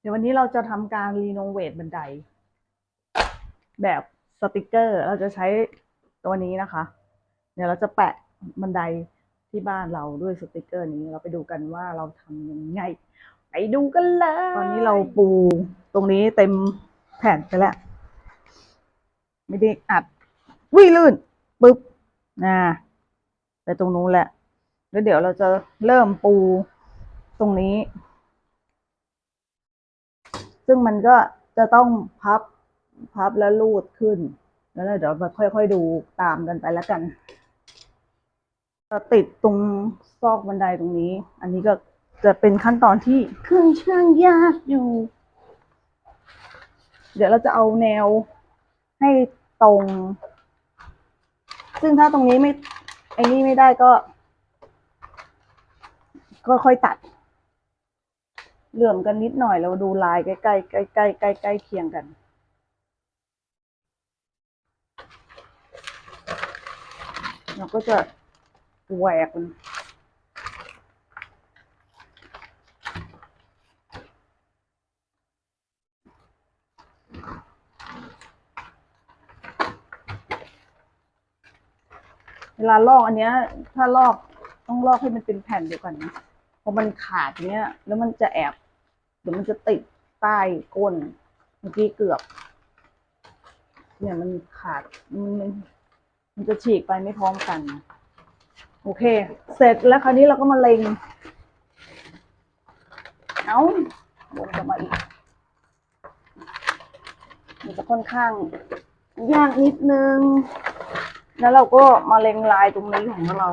เดี๋ยววันนี้เราจะทำการรีโนเวทบันได แบบสติกเกอร์ เราจะใช้ตัวนี้นะคะ เดี๋ยวเราจะแปะบันไดที่บ้านเราด้วยสติกเกอร์นี้ เราไปดูกันว่าเราทำยังไง ไปดูกันเลย ตอนนี้เราปูตรงนี้เต็มแผ่นไปแล้ว ไม่ได้อัดวิ่ลื่นปึ๊บนะไปตรงนู้นแหละ แล้วเดี๋ยวเราจะเริ่มปูตรงนี้ ซึ่งมันก็จะต้องพับพับแล้วลูดขึ้น แล้วเดี๋ยวมาค่อยๆดูตามกันไปแล้วกันติดตรงซอกบันไดตรงนี้ อันนี้ก็จะเป็นขั้นตอนที่เครื่องช่างยากอยู่ เดี๋ยวเราจะเอาแนวให้ตรง ซึ่งถ้าตรงนี้ไม่ไอ้นี่ไม่ได้ก็ ก็ค่อยตัด เหลื่อมกันนิดหน่อยเราดูลายใกล้ๆใกล้ใกล้ใกล้ใกล้เคียงกัน เราก็จะแหวกมันเวลาลอกอันเนี้ย ถ้าลอกต้องลอกให้มันเป็นแผ่นเดียวกันนะพอมันขาดเนี้ย แล้วมันจะแอบ เดี๋ยวมันจะติดใต้ก้น เมื่อกี้เกือบ เนี่ยมันขาดมันมันจะฉีกไปไม่พร้อมกัน โอเค เสร็จแล้วคราวนี้เราก็มาเล็ง เอาวนกลับมาอีก มันจะค่อนข้างยากนิดนึง แล้วเราก็มาเล็งลายตรงนี้ของเรา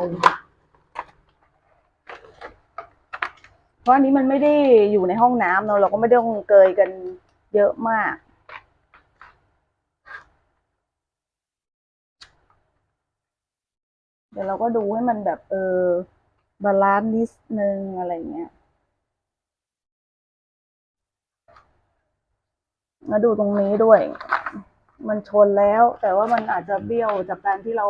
เพ ราะอันนี้มันไม่ได้อยู่ในห้องน้ำเนอะเราก็ไม่ได้ต้องเกยกันเยอะมาก เดี๋ยวเราก็ดูให้มันแบบเออบาลานซ์นิดนึงอะไรเงี้ยมาดูตรงนี้ด้วย มันชนแล้ว แต่ว่ามันอาจจะเบี้ยวจากการที่เรา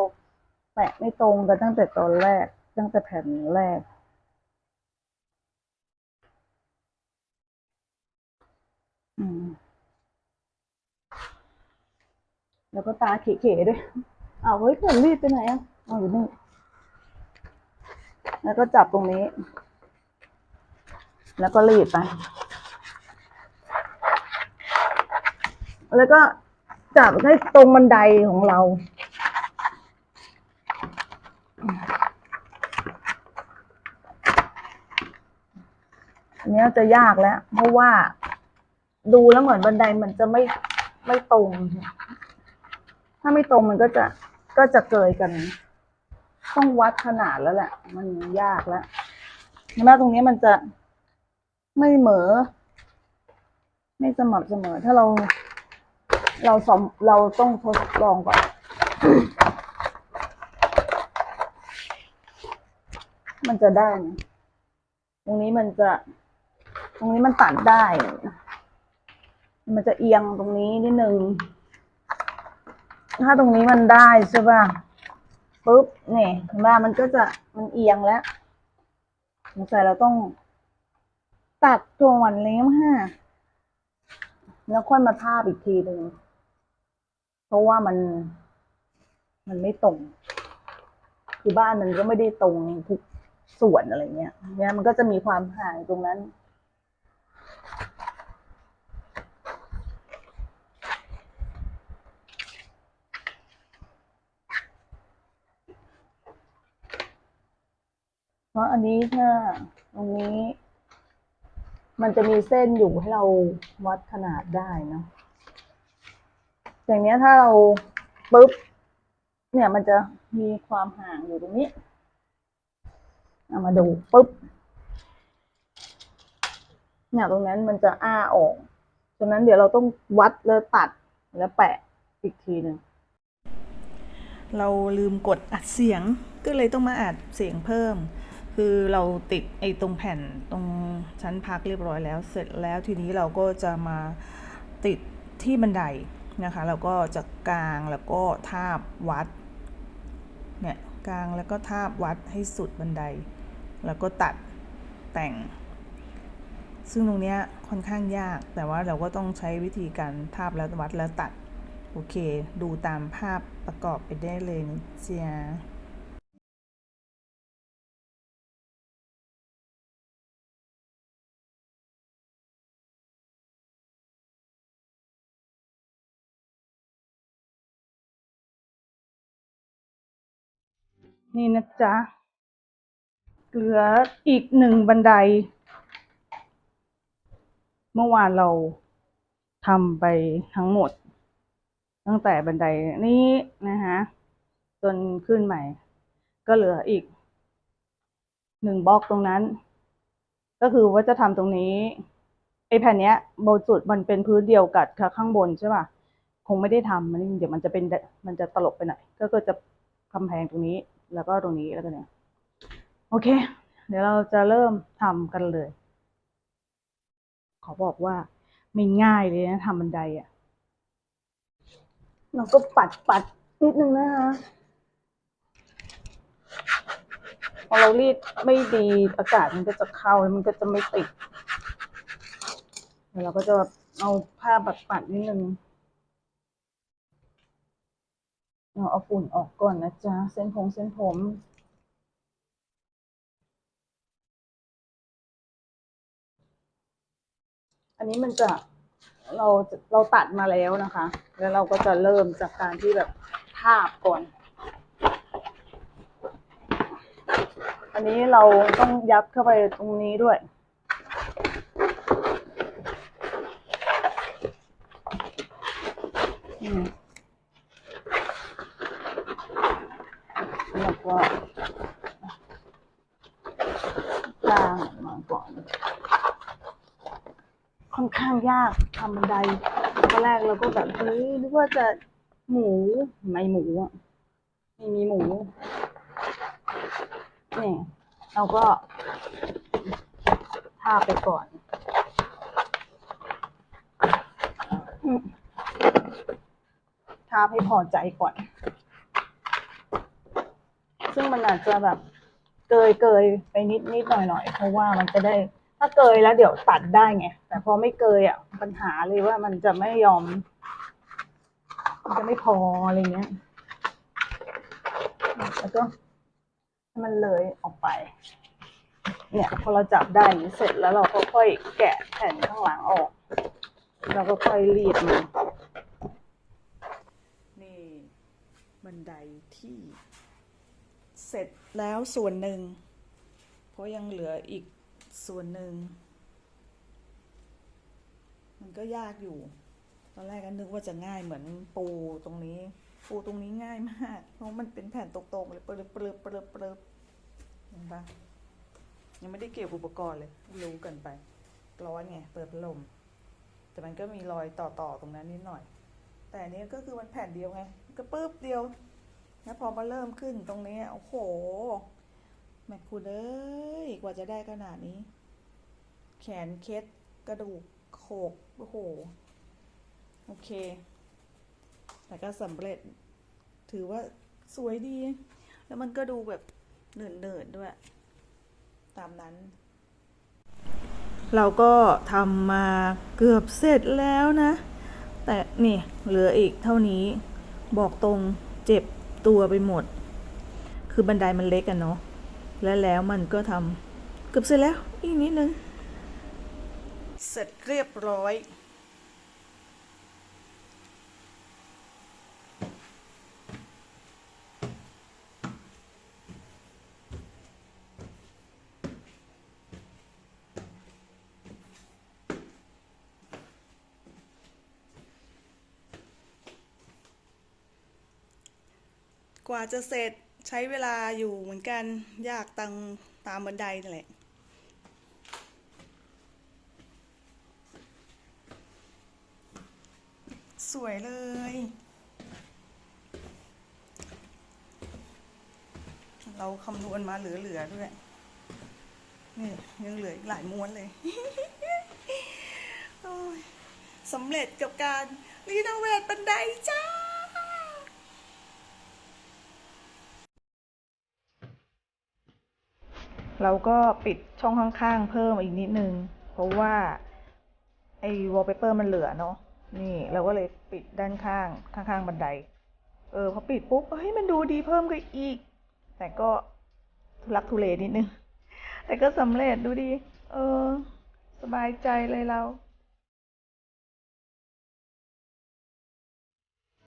แปะไม่ตรงกันตั้งแต่ตอนแรก ตั้งแต่แผ่นแรก อืม แล้วก็ตาเขๆด้วยอ้าวเฮ้ยผมรีดไปไหนอะอ๋ออยู่นี่ แล้วก็จับตรงนี้ แล้วก็รีดไป แล้วก็จับให้ตรงบันไดของเราอันนี้จะยากแล้ว เพราะว่า ดูแล้วเหมือนบันไดมันจะไม่ไม่ตรง ถ้าไม่ตรงมันก็จะก็จะเกยกัน ต้องวัดขนาดแล้วแหละ มันยากแล้วเห็นไหมตรงนี้มันจะไม่เหมอ ไม่สม่ำเสมอ ถ้าเรา เราสมเราต้องทดลองก่อนมันจะได้ ตรงนี้มันจะ ตรงนี้มันตัดได้ มันจะเอียงตรงนี้นิดนึง ถ้าตรงนี้มันได้ใช่ป่ะปุ๊บเนี่ยเห็นว่ามันก็จะมันเอียงแล้วสงสัยเราต้องตัดตัววันเล้มห้าแล้วค่อยมาทาบอีกทีหนึ่งเพราะว่ามัน มันไม่ตรง คือบ้านมันก็ไม่ได้ตรงทุกส่วนอะไรเงี้ยเนี่ยมันก็จะมีความห่างตรงนั้น ราะอันนี้ถ้าตรงนี้ มันจะมีเส้นอยู่ให้เราวัดขนาดได้เนอะอย่างเนี้ยถ้าเราปุ๊บ เนี่ยมันจะมีความห่างอยู่ตรงนี้เอามาดูปุ๊บเนี่ยตรงนั้นมันจะอ้าออกฉะนั้นเดี๋ยวเราต้องวัดแล้วตัดแล้วแปะอีกทีหนึ่งเราลืมกดอัดเสียงก็เลยต้องมาอัดเสียงเพิ่ม คือเราติดไอ้ตรงแผ่นตรงชั้นพักเรียบร้อยแล้ว เสร็จแล้วทีนี้เราก็จะมาติดที่บันไดนะคะเราก็จะกางแล้วก็ทาบวัดเนี่ยกางแล้วก็ทาบวัดให้สุดบันได แล้วก็ตัดแต่ง ซึ่งตรงเนี้ยค่อนข้างยากแต่ว่าเราก็ต้องใช้วิธีการทาบแล้ววัดแล้วตัด โอเค ดูตามภาพประกอบไปได้เลยนะจ๊ะ นี่นะจ๊ะ เหลืออีกหนึ่งบันได เมื่อวานเราทำไปทั้งหมด ตั้งแต่บันไดนี้นะฮะจนขึ้นใหม่ ก็เหลืออีกหนึ่งบล็อกตรงนั้น ก็คือว่าจะทำตรงนี้ไอแผ่นเนี้ยบนสุดมันเป็นพื้นเดียวกับข้างบนใช่ป่ะคงไม่ได้ทำมันเดี๋ยวมันจะเป็นมันจะตลกไปหน่อยก็คือจะกำแพงตรงนี้ แล้วก็ตรงนี้แล้วก็เนี่ยโอเค เดี๋ยวเราจะเริ่มทำกันเลย ขอบอกว่าไม่ง่ายเลยนะทำบันไดอะ่ะเราก็ปัดปัดนิดนึงนะคะพอเรารีดไม่ดีอากาศมันก็จะเข้าแล้วมันก็จะไม่ติดเดี๋ยวเราก็จะเอาผ้าปัดปัดนิดนึง เราเอาฝุ่นออกก่อนนะจ๊ะ เส้นผมเส้นผมอันนี้มันจะเราเราตัดมาแล้วนะคะ แล้วเราก็จะเริ่มจากการที่แบบทาบก่อน อันนี้เราต้องยัดเข้าไปตรงนี้ด้วย อืม แล้วก็สร้างออกมาก่อน ค่ อนข้างยากทำบันไดตอนแรกเราก็แบบเฮ้ยนึกว่าจะหมูไม่หมูอะไม่มีหมูนี่เราก็ทาไปก่อนทาให้พอใจก่อน ซึ่งมันอาจจะแบบเกยเกยไปนิดนิดหน่อยหน่อยเพราะว่ามันจะได้ ถ้าเกยแล้วเดี๋ยวตัดได้ไง แต่พอไม่เกยอะ ปัญหาเลยว่ามันจะไม่ยอม มันจะไม่พออะไรเงี้ย แล้วก็ให้มันเลยออกไป เนี่ยพอเราจับได้อย่างนี้เสร็จแล้วเราก็ค่อยแกะแผ่นข้างหลังออก เราก็ค่อยรีดมันนี่บันไดที่ เสร็จแล้วส่วนหนึ่ง เพราะยังเหลืออีก ส่วนหนึ่ง มันก็ยากอยู่ ตอนแรกก็นึกว่าจะง่ายเหมือนปูตรงนี้ ปูตรงนี้ง่ายมาก เพราะมันเป็นแผ่นตรงๆเลยเปรึบปรึบปรึบปรึบเห็นปะยังไม่ได้เก็บอุปกรณ์เลย รู้กันไป ร้อนไง เปิดพัดลม แต่มันก็มีรอยต่อๆตรงนั้นนิดหน่อย แต่นนี้ก็คือมันแผ่นเดียวไง ก็ปึ๊บเดียว แล้วพอมาเริ่มขึ้นตรงนี้ โอ้โห แม่คุณเอ้ยกว่าจะได้ขนาดนี้ แขนเคล็ดกระดูกโขกโอ้โห โอเค แต่ก็สำเร็จ ถือว่าสวยดี แล้วมันก็ดูแบบเนินๆด้วย ตามนั้น เราก็ทำมาเกือบเสร็จแล้วนะ แต่นี่เหลืออีกเท่านี้ บอกตรงเจ็บตัวไปหมด คือบันไดมันเล็กอะเนาะ และแล้วมันก็ทำเกือบเสร็จแล้ว อีกนิดนึง เสร็จเรียบร้อยกว่าจะเสร็จ ใช้เวลาอยู่เหมือนกัน ยากตังตามบันไดนั่นแหละสวยเลย เราคำนวณมาเหลือๆด้วย นี่ยังเหลืออีกหลายม้วนเลยยสำเร็จกับการรีโนเวทบันไดจ้า เราก็ปิดช่องข้างๆเพิ่มอีกนิดนึง เพราะว่าไอ้วอลเปเปอร์มันเหลือเนาะนี่เราก็เลยปิดด้านข้างข้างๆบันได เออพอปิดปุ๊บเฮ้ยมันดูดีเพิ่มก็อีก แต่ก็ทุลักทุเลนิดนึง แต่ก็สำเร็จดูดี เออ สบายใจเลยเรา